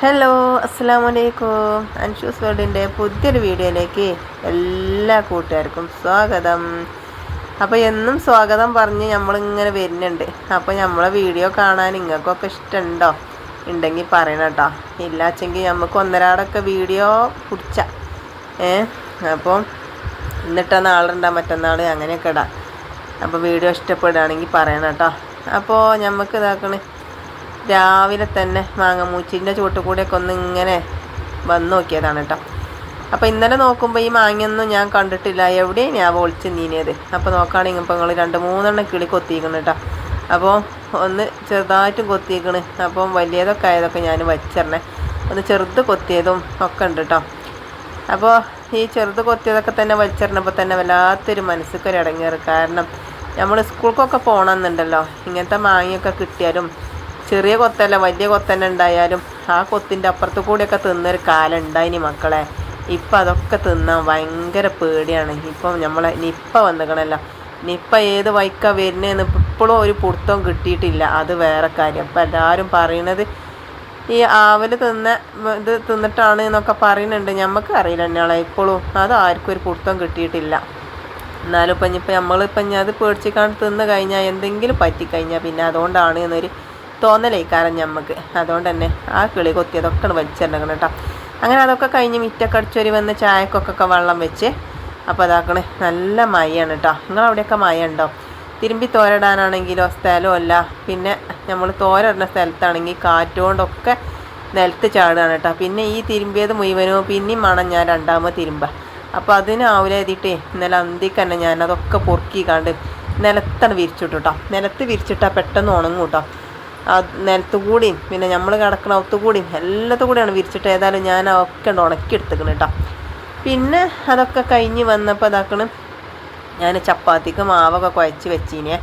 Hello അസ്സാം വലൈക്കും അൻഷൂസ് വേൾഡിന്റെ പുതിയൊരു വീഡിയോയിലേക്ക് എല്ലാ കൂട്ടുകാർക്കും സ്വാഗതം. അപ്പോൾ എന്നും സ്വാഗതം പറഞ്ഞ് നമ്മളിങ്ങനെ വരുന്നുണ്ട്. അപ്പോൾ നമ്മളെ വീഡിയോ കാണാൻ നിങ്ങൾക്കൊക്കെ ഇഷ്ടമുണ്ടോ ഉണ്ടെങ്കിൽ പറയണം കേട്ടോ. ഇല്ലാച്ചെങ്കിൽ നമുക്ക് ഒന്നരാടൊക്കെ വീഡിയോ പിടിച്ച. ഏ? അപ്പോൾ എന്നിട്ടാ നാളുണ്ടാ മറ്റന്നാൾ അങ്ങനെയൊക്കെ ഇടാം. അപ്പോൾ വീഡിയോ ഇഷ്ടപ്പെടുകയാണെങ്കിൽ പറയണം കേട്ടോ. അപ്പോൾ നമുക്ക് ഇതാക്കണേ. രാവിലെ തന്നെ മാങ്ങമൂച്ചിന്റെ ചുവട്ട് കൂടെയൊക്കെ ഒന്ന് ഇങ്ങനെ വന്ന് നോക്കിയതാണ് കേട്ടോ. അപ്പോൾ ഇന്നലെ നോക്കുമ്പോൾ ഈ മാങ്ങയൊന്നും ഞാൻ കണ്ടിട്ടില്ല. എവിടെയും ഞാൻ ഒളിച്ച് നീനിയത് അപ്പോൾ നോക്കുകയാണെങ്കിൽ ഇപ്പോൾ നിങ്ങൾ രണ്ട് മൂന്നെണ്ണം കിളി കൊത്തിക്കണം കേട്ടോ. അപ്പോൾ ഒന്ന് ചെറുതായിട്ട് കൊത്തിയിരിക്കണ്. അപ്പം വലിയതൊക്കെ ആയതൊക്കെ ഞാൻ വച്ചിരണേ. ഒന്ന് ചെറുത് കൊത്തിയതും ഒക്കെ ഉണ്ട് കേട്ടോ. അപ്പോൾ ഈ ചെറുത് കൊത്തിയതൊക്കെ തന്നെ വലിച്ചിരണപ്പോൾ തന്നെ വല്ലാത്തൊരു മനസ്സിക്കൊരു ഇടങ്ങേറ് കാരണം നമ്മൾ സ്കൂൾക്കൊക്കെ പോകണമെന്നുണ്ടല്ലോ ഇങ്ങനത്തെ മാങ്ങയൊക്കെ കിട്ടിയാലും ചെറിയ കൊത്തല്ല വലിയ കൊത്തന്നെ ഉണ്ടായാലും ആ കൊത്തിന്റെ അപ്പുറത്ത് കൂടെയൊക്കെ തിന്നൊരു കാലം ഉണ്ടായിനി മക്കളെ. ഇപ്പം അതൊക്കെ തിന്നാൻ ഭയങ്കര പേടിയാണ്. ഇപ്പം നമ്മളെ നിപ്പ വന്നിക്കണല്ലോ. നിപ്പ ഏത് വൈക്ക വരുന്നതെന്ന് ഇപ്പോഴും ഒരു പുടുത്തവും കിട്ടിയിട്ടില്ല. അത് വേറെ കാര്യം. അപ്പം എല്ലാവരും പറയണത് ഈ ആവൽ തിന്ന ഇത് തിന്നിട്ടാണ് എന്നൊക്കെ പറയുന്നുണ്ട്. നമുക്ക് അറിയില്ല എന്നാളെ ഇപ്പോഴും അത് ആർക്കും ഒരു പുടുത്തം കിട്ടിയിട്ടില്ല. എന്നാലും ഇപ്പം ഇപ്പം നമ്മളിപ്പം അത് പേടിച്ചിക്കാണ്ട് തിന്ന് കഴിഞ്ഞാൽ എന്തെങ്കിലും പറ്റിക്കഴിഞ്ഞാൽ പിന്നെ അതുകൊണ്ടാണ് എന്നൊരു തോന്നലേക്കാരം ഞമ്മക്ക്. അതുകൊണ്ട് തന്നെ ആ കിളി കൊത്തിയതൊക്കെ വലിച്ചിടണം കേട്ടോ. അങ്ങനെ അതൊക്കെ കഴിഞ്ഞ് മിറ്റൊക്കെ വന്ന് ചായക്കൊക്കെ വെള്ളം വെച്ച് അപ്പോൾ അതാക്കണേ നല്ല മയാണ് കേട്ടോ. നിങ്ങളവിടെയൊക്കെ മയ ഉണ്ടോ തിരുമ്പി തോരടാനാണെങ്കിലോ സ്ഥലമോ അല്ല. പിന്നെ നമ്മൾ തോരടുന്ന സ്ഥലത്താണെങ്കിൽ കാറ്റുകൊണ്ടൊക്കെ നിലത്ത് ചാടുകയാണ് കേട്ടോ. പിന്നെ ഈ തിരുമ്പിയത് മുഴുവനോ പിന്നെയും വേണം ഞാൻ രണ്ടാമത് തിരുമ്പ. അപ്പോൾ അതിന് ആവിലെഴുതിയിട്ടേ ഇന്നലെ അന്തിക്ക് തന്നെ ഞാൻ അതൊക്കെ പൊറുക്കി കണ്ട് നിലത്താണ് വിരിച്ചിട്ടു കേട്ടോ നിലത്ത് വിരിച്ചിട്ടാൽ പെട്ടെന്ന് ഉണങ്ങും കേട്ടോ ആ നിലത്ത് കൂടിയും പിന്നെ നമ്മൾ കിടക്കണ ഒത്തുകൂടിയും എല്ലാത്തു കൂടിയാണ് വിരിച്ചിട്ട് ഏതായാലും ഞാൻ ഒക്കെ ഉണക്കി എടുത്തേക്കണം കേട്ടോ പിന്നെ അതൊക്കെ കഴിഞ്ഞ് വന്നപ്പോൾ ഇതാക്കണം ഞാൻ ചപ്പാത്തിക്ക് മാവൊക്കെ കുഴച്ച് വെച്ചിനെ.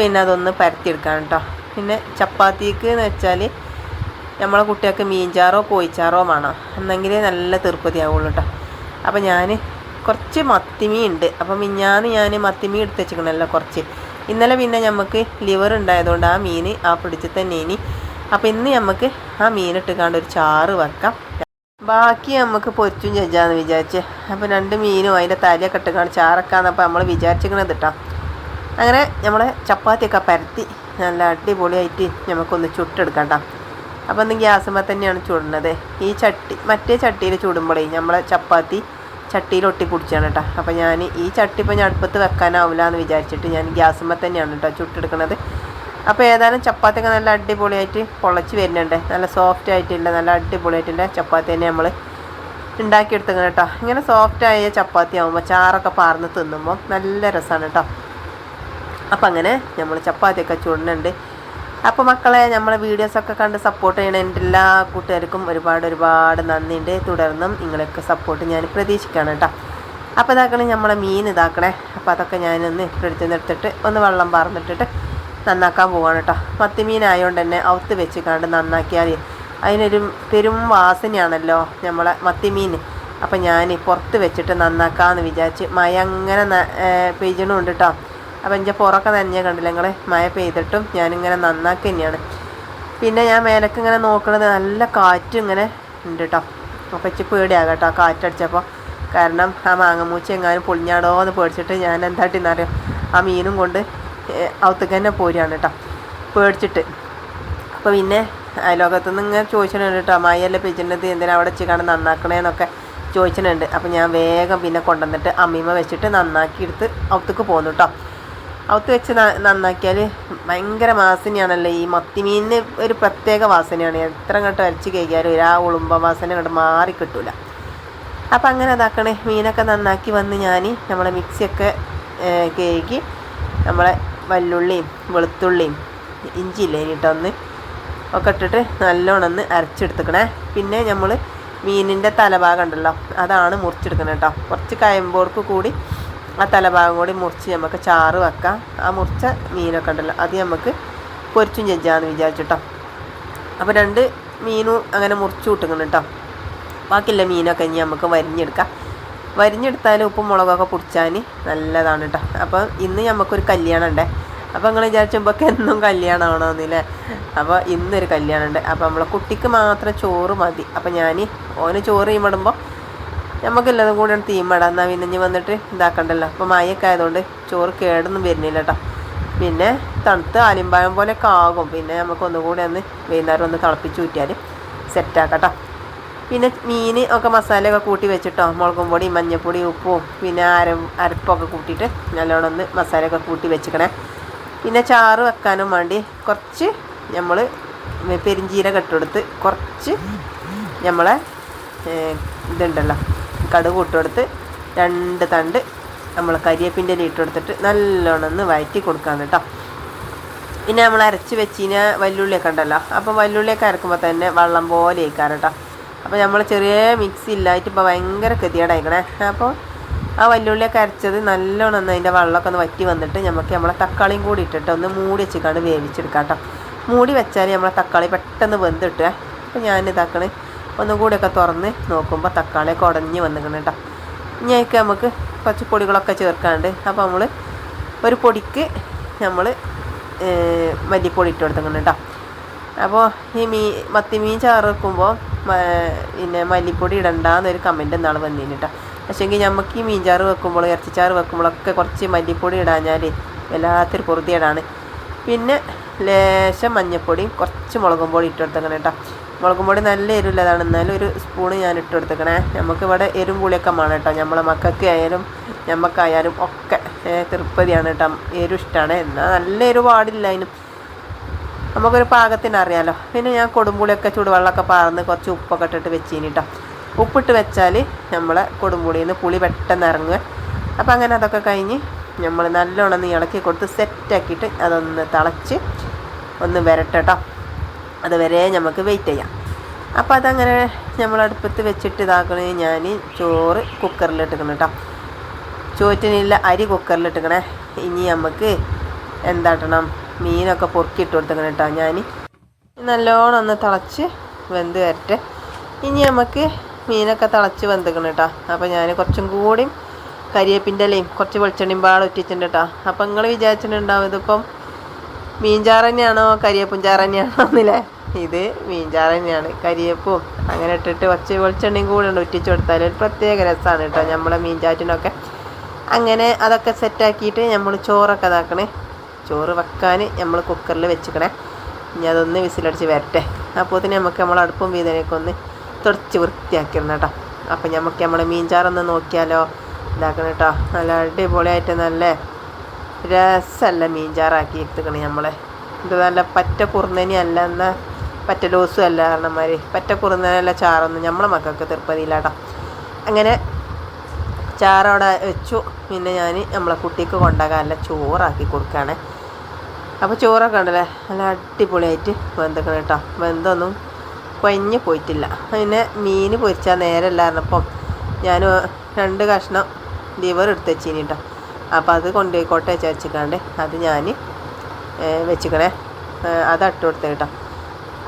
പിന്നെ അതൊന്ന് പരത്തിയെടുക്കാൻ കേട്ടോ പിന്നെ ചപ്പാത്തിക്ക് എന്ന് വെച്ചാൽ നമ്മളെ കുട്ടികൾക്ക് മീൻചാറോ കോഴിച്ചാറോ വേണം. എന്നെങ്കിലേ നല്ല തീർപ്പതിയാവുള്ളൂ കേട്ടോ അപ്പോൾ ഞാൻ കുറച്ച് മത്തിമീ ഉണ്ട്. അപ്പം മിഞ്ഞാന്ന് ഞാൻ മത്തിമീ എടുത്ത് വെച്ചിക്കണല്ലോ കുറച്ച്. ഇന്നലെ പിന്നെ നമുക്ക് ലിവർ ഉണ്ടായതുകൊണ്ട് ആ മീൻ ആ പിടിച്ച് തന്നെ ഇനി. അപ്പോൾ ഇന്ന് നമുക്ക് ആ മീൻ ഇട്ടുകാണ്ട് ഒരു ചാറ് വെക്കാം ബാക്കി നമുക്ക് പൊരിച്ചും ചെയ്യാമെന്ന് വിചാരിച്ച്. അപ്പോൾ രണ്ട് മീനും അതിന്റെ തലയൊക്കെ ഇട്ടുകാണ്ട് ചാറക്കാന്നപ്പോൾ നമ്മൾ വിചാരിച്ചിരിക്കണത് കേട്ടോ അങ്ങനെ നമ്മൾ ചപ്പാത്തിയൊക്കെ പരത്തി നല്ല അടിപൊളിയായിട്ട് നമുക്കൊന്ന് ചുട്ടെടുക്കാം കേട്ടോ അപ്പോൾ ഒന്ന് ഗ്യാസുമ്പോൾ തന്നെയാണ് ചുടുന്നത് ഈ ചട്ടി മറ്റേ ചട്ടിയിൽ ചുടുമ്പോഴേ നമ്മളെ ചപ്പാത്തി ചട്ടിയിൽ ഒട്ടി കുടിച്ചാണ് കേട്ടോ. അപ്പോൾ ഞാൻ ഈ ചട്ടി ഇപ്പോൾ ഞാൻ അടുപ്പത്ത് വെക്കാനാവില്ല എന്ന് വിചാരിച്ചിട്ട് ഞാൻ ഗ്യാസുമ്പോൾ തന്നെയാണ് കേട്ടോ ചുട്ടെടുക്കുന്നത് അപ്പോൾ ഏതായാലും ചപ്പാത്തിയൊക്കെ നല്ല അടിപൊളിയായിട്ട് പൊളച്ച് വരുന്നുണ്ട്. നല്ല സോഫ്റ്റ് ആയിട്ടില്ല നല്ല അടിപൊളിയായിട്ടുള്ള ചപ്പാത്തി തന്നെ നമ്മൾ ഉണ്ടാക്കിയെടുത്തേക്കണം കേട്ടോ. ഇങ്ങനെ സോഫ്റ്റ് ആയ ചപ്പാത്തി ആകുമ്പോൾ ചാറൊക്കെ പാർന്ന് തിന്നുമ്പോൾ നല്ല രസമാണ് കേട്ടോ. അപ്പം അങ്ങനെ നമ്മൾ ചപ്പാത്തിയൊക്കെ ചുടുന്നുണ്ട് അപ്പോൾ മക്കളെ നമ്മളെ വീഡിയോസൊക്കെ കണ്ട് സപ്പോർട്ട് ചെയ്യണ എന്റെ എല്ലാ കൂട്ടുകാർക്കും ഒരുപാട് ഒരുപാട് നന്ദിയുണ്ട്. തുടർന്നും നിങ്ങളൊക്കെ സപ്പോർട്ട് ഞാൻ പ്രതീക്ഷിക്കുകയാണ് കേട്ടോ. അപ്പോൾ ഇതാക്കണേ നമ്മളെ മീൻ ഇതാക്കണേ. അപ്പോൾ അതൊക്കെ ഞാനൊന്ന് എടുത്ത് നിർത്തിട്ട് ഒന്ന് വെള്ളം പറന്നിട്ടിട്ട് നന്നാക്കാൻ പോവാണ് കേട്ടോ. മത്തി മീനായതുകൊണ്ട് തന്നെ ഔത്ത് വെച്ച് കണ്ട് നന്നാക്കിയാൽ അതിനൊരു പെരും വാസനയാണല്ലോ നമ്മളെ മത്തി മീൻ അപ്പം ഞാൻ പുറത്ത് വെച്ചിട്ട് നന്നാക്കാമെന്ന് വിചാരിച്ച് മഴ അങ്ങനെ പെയ്യണമുണ്ട് കേട്ടോ. അപ്പം എന്റെ പുറമൊക്കെ നനഞ്ഞ കണ്ടില്ല? നിങ്ങൾ മഴ പെയ്തിട്ടും ഞാനിങ്ങനെ നന്നാക്കി തന്നെയാണ്. പിന്നെ ഞാൻ മേലക്ക് ഇങ്ങനെ നോക്കണത് നല്ല കാറ്റും ഇങ്ങനെ ഉണ്ട് കേട്ടോ അപ്പം ഇച്ചിരി പേടിയാകാം കേട്ടോ കാറ്റടിച്ചപ്പോൾ കാരണം ആ മാങ്ങമൂച്ച എങ്ങാനും പൊളിഞ്ഞാടോ എന്ന് പേടിച്ചിട്ട് ഞാൻ എന്താട്ടിന്നറിയാം ആ മീനും കൊണ്ട് ഔത്തേക്ക് തന്നെ പോരുകയാണ് കേട്ടോ പേടിച്ചിട്ട്. അപ്പോൾ പിന്നെ അയലോകത്തുനിന്ന് ഇങ്ങനെ ചോദിച്ചിട്ടുണ്ട് കേട്ടോ അമ്മായിയല്ലേ പെയ്ച്ചിട്ടുണ്ട് എന്തിനാ അവിടെ വെച്ച് നന്നാക്കണേന്നൊക്കെ ചോദിച്ചിട്ടുണ്ട്. അപ്പോൾ ഞാൻ വേഗം പിന്നെ കൊണ്ടുവന്നിട്ട് അമ്മീമ വെച്ചിട്ട് നന്നാക്കി എടുത്ത് പോകുന്നു പോന്നു കേട്ടോ അവത്ത് വെച്ച് നന്നാക്കിയാൽ ഭയങ്കര വാസനയാണല്ലോ. ഈ മത്തിമീനിന് ഒരു പ്രത്യേക വാസനയാണ്. എത്ര അങ്ങോട്ട് അരച്ച് കഴിക്കാലും ഒരു ആ ഉളുമ്പ വാസന അങ്ങോട്ട് മാറി കിട്ടൂല. അപ്പം അങ്ങനെ അതാക്കണേ മീനൊക്കെ നന്നാക്കി വന്ന് ഞാൻ നമ്മളെ മിക്സിയൊക്കെ കേക്ക് നമ്മളെ വല്ലുള്ളിയും വെളുത്തുള്ളിയും ഇഞ്ചി ഇല്ലേ ഇനിയിട്ടൊന്ന് ഒക്കെ ഇട്ടിട്ട് നല്ലോണം ഒന്ന് അരച്ചെടുത്തുക്കണേ. പിന്നെ നമ്മൾ മീനിന്റെ തലഭാഗം ഉണ്ടല്ലോ അതാണ് മുറിച്ചെടുക്കണം കേട്ടോ കുറച്ച് കയമ്പോർക്ക് കൂടി ആ തലഭാഗം കൂടി മുറിച്ച് നമുക്ക് ചാറ് വെക്കാം. ആ മുറിച്ച മീനൊക്കെ ഉണ്ടല്ലോ അത് നമുക്ക് പൊരിച്ചും ചെഞ്ചാന്ന് വിചാരിച്ചിട്ടോ. അപ്പോൾ രണ്ട് മീനും അങ്ങനെ മുറിച്ച് കൂട്ടുക്കണം കേട്ടോ ബാക്കിയുള്ള മീനൊക്കെ ഇനി നമുക്ക് വരിഞ്ഞെടുക്കാം. വരിഞ്ഞെടുത്താൽ ഉപ്പും മുളകൊക്കെ പൊടിച്ചാൽ നല്ലതാണ് കേട്ടോ അപ്പോൾ ഇന്ന് നമുക്കൊരു കല്യാണം ഉണ്ടേ അപ്പോൾ നിങ്ങൾ ഒക്കെ എന്നും കല്യാണമാണോന്നില്ലേ അപ്പോൾ ഇന്നൊരു കല്യാണം ഉണ്ട് അപ്പോൾ നമ്മളെ കുട്ടിക്ക് മാത്രം ചോറ് മതി. അപ്പോൾ ഞാൻ ഓന് ചോറ് ചെയ്യുമ്പോൾ നമുക്കെല്ലാതും കൂടെ തീമടാം. എന്നാൽ പിന്നെ ഇനി വന്നിട്ട് ഇതാക്കണ്ടല്ലോ. അപ്പോൾ മഴയൊക്കെ ആയതുകൊണ്ട് ചോറ് കേടൊന്നും വരുന്നില്ല കേട്ടോ പിന്നെ തണുത്ത് ആലിമ്പായം പോലെയൊക്കെ ആകും. പിന്നെ നമുക്ക് ഒന്നുകൂടി ഒന്ന് വൈകുന്നേരം ഒന്ന് തിളപ്പിച്ച് ഊറ്റിയാൽ സെറ്റാക്കട്ടോ പിന്നെ മീൻ ഒക്കെ മസാലയൊക്കെ കൂട്ടി വെച്ചിട്ടോ. മുളകും പൊടി മഞ്ഞൾപ്പൊടി ഉപ്പും പിന്നെ അര അരപ്പൊക്കെ കൂട്ടിയിട്ട് നല്ലോണം ഒന്ന് മസാലയൊക്കെ കൂട്ടി വെച്ചിക്കണേ. പിന്നെ ചാറ് വെക്കാനും വേണ്ടി കുറച്ച് നമ്മൾ പെരിഞ്ചീരകം ഇട്ടെടുത്ത് കുറച്ച് നമ്മളെ ഇതുണ്ടല്ലോ കടുക് ഇട്ടെടുത്ത് രണ്ട് തണ്ട് നമ്മൾ കരിയേപ്പിന്റെ ഇല ഇട്ടെടുത്തിട്ട് നല്ലോണം ഒന്ന് വഴറ്റി കൊടുക്കാൻ കേട്ടോ. പിന്നെ നമ്മൾ അരച്ച് വെച്ചിന് വല്ലുള്ളിയൊക്കെ ഉണ്ടല്ലോ അപ്പോൾ വല്ലുള്ളിയൊക്കെ അരക്കുമ്പോൾ തന്നെ വെള്ളം പോലെ ഇരിക്കാൻ കേട്ടോ. അപ്പോൾ നമ്മൾ ചെറിയ മിക്സി ഇല്ലായിട്ട് ഇപ്പോൾ ഭയങ്കര കൃതിയാടായിക്കണേ അപ്പോൾ ആ വല്ലുള്ളിയൊക്കെ അരച്ചത് നല്ലോണം ഒന്ന് അതിന്റെ വെള്ളമൊക്കെ ഒന്ന് വറ്റി വന്നിട്ട് നമുക്ക് നമ്മളെ തക്കാളിയും കൂടി ഇട്ടിട്ട് ഒന്ന് മൂടി വെച്ചിക്കാണ്ട് വേവിച്ചെടുക്കാം കേട്ടോ. മൂടി വെച്ചാൽ നമ്മളെ തക്കാളി പെട്ടെന്ന് വെന്തിട്ടേ അപ്പോൾ ഞാൻ ഇതാക്കണേ ഒന്നും കൂടിയൊക്കെ തുറന്ന് നോക്കുമ്പോൾ തക്കാളിയൊക്കെ ഉടഞ്ഞ് വന്നിരിക്കണം കേട്ടോ. ഇനി നമുക്ക് കുറച്ച് പൊടികളൊക്കെ ചേർക്കാണ്ട് അപ്പോൾ നമ്മൾ ഒരു പൊടിക്ക് നമ്മൾ മല്ലിപ്പൊടി ഇട്ട് കൊടുത്തിട്ടുണ്ട് കേട്ടോ. അപ്പോൾ ഈ മീൻ മത്തിമീൻ ചാറ് വെക്കുമ്പോൾ പിന്നെ മല്ലിപ്പൊടി ഇടണ്ടെന്നൊരു കമന്റ് എന്നാൾ വന്നിന് കേട്ടോ. പക്ഷേങ്കിൽ നമുക്ക് ഈ മീൻ ചാറ് വെക്കുമ്പോൾ ഇറച്ചിച്ചാറ് വെക്കുമ്പോഴൊക്കെ കുറച്ച് മല്ലിപ്പൊടി ഇടാഞ്ഞാൽ വല്ലാത്തൊരു പൊറുതിയിടാണ്. പിന്നെ ലേശം മഞ്ഞൾപ്പൊടിയും കുറച്ച് മുളകും പൊടി ഇട്ട് കൊടുത്തേക്കണം കേട്ടോ. മുളകും പൊടി നല്ല എരിവുള്ളതാണ് എന്നാലും ഒരു സ്പൂണ് ഞാൻ ഇട്ട് കൊടുത്തേക്കണേ. നമുക്ക് ഇവിടെ എരും പുളിയൊക്കെ വേണം കേട്ടോ. നമ്മളെ മക്കൾക്ക് ആയാലും ഞമ്മക്കായാലും ഒക്കെ തൃപ്പതിയാണ് കേട്ടോ. എരിവ് ഇഷ്ടമാണ് എന്നാൽ നല്ല എരിവ് പാടില്ല അതിനും. നമുക്കൊരു പാകത്തിന് അറിയാലോ. പിന്നെ ഞാൻ കൊടുമ്പുളിയൊക്കെ ചൂടുവെള്ളമൊക്കെ പാർന്ന് കുറച്ച് ഉപ്പൊക്കെ ഇട്ടിട്ട് വെച്ചീനി കേട്ടോ. ഉപ്പിട്ട് വെച്ചാൽ നമ്മളെ കൊടുമ്പുളിയിൽ നിന്ന് പുളി പെട്ടെന്ന് ഇറങ്ങുക. അപ്പോൾ അങ്ങനെ അതൊക്കെ കഴിഞ്ഞ് നമ്മൾ നല്ലോണം ഇളക്കി കൊടുത്ത് സെറ്റാക്കിയിട്ട് അതൊന്ന് തിളച്ച് ഒന്ന് വരട്ടെ കേട്ടോ. അതുവരെ നമുക്ക് വെയിറ്റ് ചെയ്യാം. അപ്പോൾ അതങ്ങനെ നമ്മൾ അടുപ്പത്ത് വെച്ചിട്ട് ഇതാക്കണേ. ഞാൻ ചോറ് കുക്കറിലിട്ടിക്കണം കേട്ടോ ചോറ്റിനില്ല അരി കുക്കറിലിട്ടിക്കണേ ഇനി നമുക്ക് എന്താട്ടണം? മീനൊക്കെ പൊറുക്കിയിട്ട് കൊടുത്തക്കണം കേട്ടോ ഞാൻ നല്ലോണം ഒന്ന് തിളച്ച് വെന്ത് വരട്ടെ. ഇനി നമുക്ക് മീനൊക്കെ തിളച്ച് വെന്തിക്കണം കേട്ടോ അപ്പോൾ ഞാൻ കുറച്ചും കൂടിയും കരിയേപ്പിന്റെ ഇലയും കുറച്ച് വെളിച്ചെണ്ണയും പാടെ ഒറ്റിച്ചിട്ടുണ്ട് കേട്ടോ അപ്പോൾ നിങ്ങൾ വിചാരിച്ചിട്ടുണ്ടാവും ഇതിപ്പം മീൻചാറ് തന്നെയാണോ? കരിയപ്പും ചാറ് തന്നെയാണോ എന്നില്ലേ? ഇത് മീൻചാറ് തന്നെയാണ്. കരിയപ്പും അങ്ങനെ ഇട്ടിട്ട് കുറച്ച് വെളിച്ചെണ്ണയും കൂടെ ഉണ്ട് ഒറ്റിച്ച് കൊടുത്താൽ ഒരു പ്രത്യേക രസമാണ് കേട്ടോ. നമ്മളെ മീൻചാറ്റിനൊക്കെ. അങ്ങനെ അതൊക്കെ സെറ്റാക്കിയിട്ട് നമ്മൾ ചോറൊക്കെ ഇതാക്കണേ. ചോറ് വെക്കാൻ നമ്മൾ കുക്കറിൽ വെച്ചിക്കണേ. ഇനി അതൊന്ന് വിസിലടിച്ച് വരട്ടെ. അപ്പോൾ തന്നെ നമുക്ക് നമ്മൾ അടുപ്പും വീതനൊക്കെ ഒന്ന് തുടച്ച് വൃത്തിയാക്കിയിരുന്നു കേട്ടോ. അപ്പം നമുക്ക് നമ്മളെ മീൻചാറൊന്ന് നോക്കിയാലോ? ഇതാക്കണം കേട്ടോ. നല്ല അടിപൊളിയായിട്ട് നല്ല രസമല്ല മീൻചാറാക്കി എടുത്തുക്കണ് നമ്മളെ ഇത് നല്ല പറ്റ കുറുന്നനി അല്ല എന്നാൽ പറ്റ ലോസും അല്ല കാരണന്മാർ പറ്റ കുറുന്നനല്ല ചാറൊന്നും നമ്മളെ മക്കൾക്ക് തിരുപ്പതിയിലാട്ടോ അങ്ങനെ ചാറവിടെ വെച്ചു. പിന്നെ ഞാൻ നമ്മളെ കുട്ടിക്ക് കൊണ്ടാകാൻ നല്ല ചോറാക്കി കൊടുക്കുകയാണ് അപ്പോൾ ചോറൊക്കെ ഉണ്ടല്ലേ? നല്ല അടിപൊളിയായിട്ട് വെന്തക്കണം കേട്ടോ. വെന്തൊന്നും കൊഞ്ഞ് പോയിട്ടില്ല. പിന്നെ മീൻ പൊരിച്ചാൽ നേരമല്ല ഞാൻ രണ്ട് കഷ്ണം ലിവർ എടുത്ത് വെച്ചിനി കേട്ടോ. അപ്പോൾ അത് കൊണ്ടുപോയിക്കോട്ടെ വിചാരിച്ചിക്കാണ്ട് അത് ഞാൻ വെച്ചിക്കണേ. അത് അട്ട് കൊടുത്ത് കേട്ടോ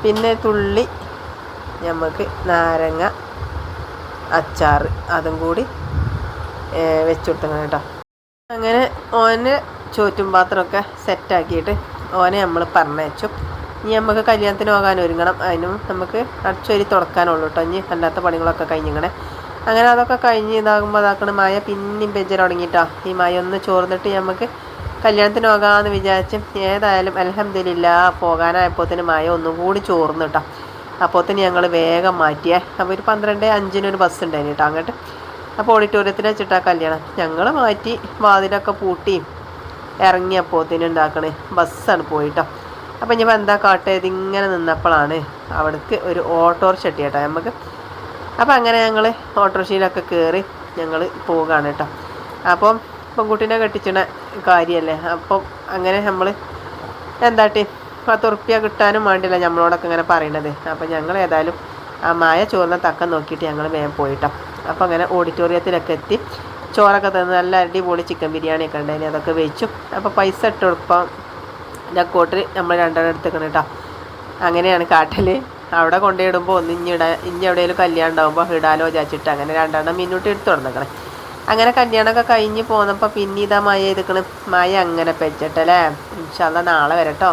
പിന്നെ തുള്ളി നമുക്ക് നാരങ്ങ അച്ചാർ അതും കൂടി വെച്ച് കേട്ടോ അങ്ങനെ ഓന് ചോറ്റും പാത്രമൊക്കെ സെറ്റാക്കിയിട്ട് ഓനെ നമ്മൾ പറഞ്ഞയച്ചു. ഇനി നമുക്ക് കല്യാണത്തിന് പോകാൻ ഒരുങ്ങണം. അതിനും നമുക്ക് അടിച്ചൊരി തുടക്കാനുള്ളൂ കേട്ടോ ഇനി അല്ലാത്ത പണികളൊക്കെ കഴിഞ്ഞിങ്ങനെ അങ്ങനെ അതൊക്കെ കഴിഞ്ഞ് ഇതാകുമ്പോൾ അതാക്കണ മായ പിന്നെയും പെഞ്ചർ തുടങ്ങിയിട്ടോ ഈ മായ ഒന്ന് ചോർന്നിട്ട് നമുക്ക് കല്യാണത്തിന് പോകാമെന്ന് വിചാരിച്ച് ഏതായാലും അലഹമ്മദില്ല പോകാനായപ്പോത്തിന് മായ ഒന്നും കൂടി ചോർന്നു കേട്ടോ അപ്പോത്തിന് ഞങ്ങൾ വേഗം മാറ്റിയേ. അപ്പോൾ ഒരു പന്ത്രണ്ട് അഞ്ചിനൊരു ബസ് ഉണ്ടായിരുന്നു കേട്ടോ അങ്ങോട്ട്. അപ്പോൾ ഓഡിറ്റോറിയത്തിൽ വെച്ചിട്ടാ കല്യാണം. ഞങ്ങൾ മാറ്റി വാതിലൊക്കെ പൂട്ടി ഇറങ്ങിയപ്പോത്തിന് ഉണ്ടാക്കണേ ബസ്സാണ് പോയിട്ടോ. അപ്പോൾ ഇനിയിപ്പോൾ എന്താ കാട്ടേത് ഇങ്ങനെ നിന്നപ്പോഴാണ് അവിടേക്ക് ഒരു ഓട്ടോറിക്ഷ എത്തി കേട്ടോ നമുക്ക് അപ്പം അങ്ങനെ ഞങ്ങൾ ഓട്ടോറിക്ഷയിലൊക്കെ കയറി ഞങ്ങൾ പോവുകയാണ് കേട്ടോ. അപ്പം പെൺകുട്ടീനെ കെട്ടിച്ചണ കാര്യമല്ലേ അപ്പം അങ്ങനെ നമ്മൾ എന്താട്ടി? പത്ത് ഉറുപ്പ്യ കിട്ടാനും വേണ്ടില്ല നമ്മളോടൊക്കെ ഇങ്ങനെ പറയണത്. അപ്പം ഞങ്ങൾ ഏതായാലും ആ മായ ചോറിനെ തക്കം നോക്കിയിട്ട് ഞങ്ങൾ വേഗം പോയിട്ടോ. അപ്പം അങ്ങനെ ഓഡിറ്റോറിയത്തിലൊക്കെ എത്തി. ചോറൊക്കെ തന്ന് നല്ല അടിപൊളി ചിക്കൻ ബിരിയാണി ബിരിയാണിയൊക്കെ ഉണ്ടായിന്. അതൊക്കെ വെച്ചു. അപ്പോൾ പൈസ ഇട്ട് കൊടുപ്പം ലക്കോട്ടിൽ നമ്മൾ രണ്ടെണ്ണം എടുത്തേക്കണം കേട്ടോ. അങ്ങനെയാണ് കാട്ടൽ അവിടെ കൊണ്ടിടുമ്പോൾ ഒന്ന് ഇഞ്ഞിട ഇനി എവിടെയെങ്കിലും കല്യാണം ഉണ്ടാകുമ്പോൾ ഇടാലോ ചാച്ചിട്ട് അങ്ങനെ രണ്ടെണ്ണം മിന്നൂട്ടി എടുത്തു തുടങ്ങണം അങ്ങനെ കല്യാണമൊക്കെ കഴിഞ്ഞ് പോന്നപ്പോൾ പിന്നെ ഇതാ മായ ഇതുക്കണ് മായ അങ്ങനെ പെച്ചിട്ടല്ലേ ഇൻഷാല്ല നാളെ വരട്ടോ.